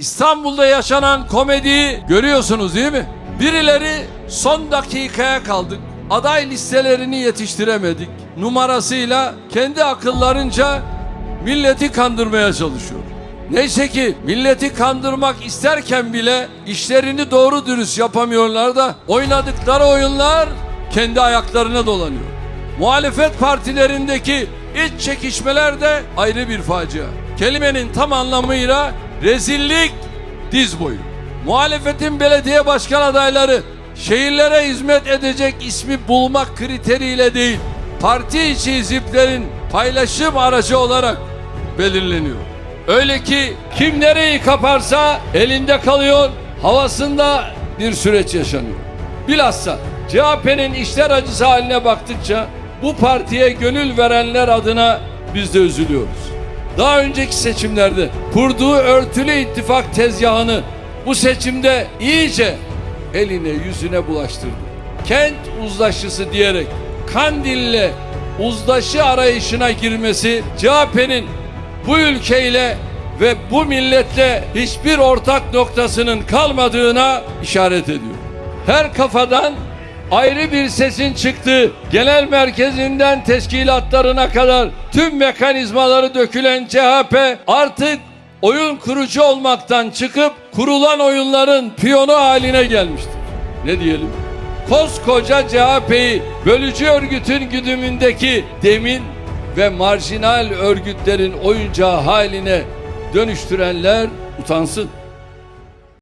İstanbul'da yaşanan komediyi görüyorsunuz değil mi? Birileri son dakikaya kaldık. Aday listelerini yetiştiremedik. Numarasıyla kendi akıllarınca milleti kandırmaya çalışıyor. Neyse ki milleti kandırmak isterken bile işlerini doğru dürüst yapamıyorlar da oynadıkları oyunlar kendi ayaklarına dolanıyor. Muhalefet partilerindeki iç çekişmeler de ayrı bir facia. Kelimenin tam anlamıyla rezillik diz boyu. Muhalefetin belediye başkan adayları şehirlere hizmet edecek ismi bulmak kriteriyle değil, parti içi hiziplerin paylaşım aracı olarak belirleniyor. Öyle ki kim nereyi kaparsa elinde kalıyor, havasında bir süreç yaşanıyor. Bilhassa CHP'nin işler acısı haline baktıkça bu partiye gönül verenler adına biz de üzülüyoruz. Daha önceki seçimlerde kurduğu örtülü ittifak tezgahını bu seçimde iyice eline yüzüne bulaştırdı. Kent uzlaşısı diyerek Kandil'le uzlaşı arayışına girmesi CHP'nin bu ülkeyle ve bu milletle hiçbir ortak noktasının kalmadığına işaret ediyor. Her kafadan ayrı bir sesin çıktığı genel merkezinden teşkilatlarına kadar tüm mekanizmaları dökülen CHP artık oyun kurucu olmaktan çıkıp kurulan oyunların piyonu haline gelmiştir. Ne diyelim? Koskoca CHP'yi bölücü örgütün güdümündeki demin ve marjinal örgütlerin oyuncağı haline dönüştürenler utansın.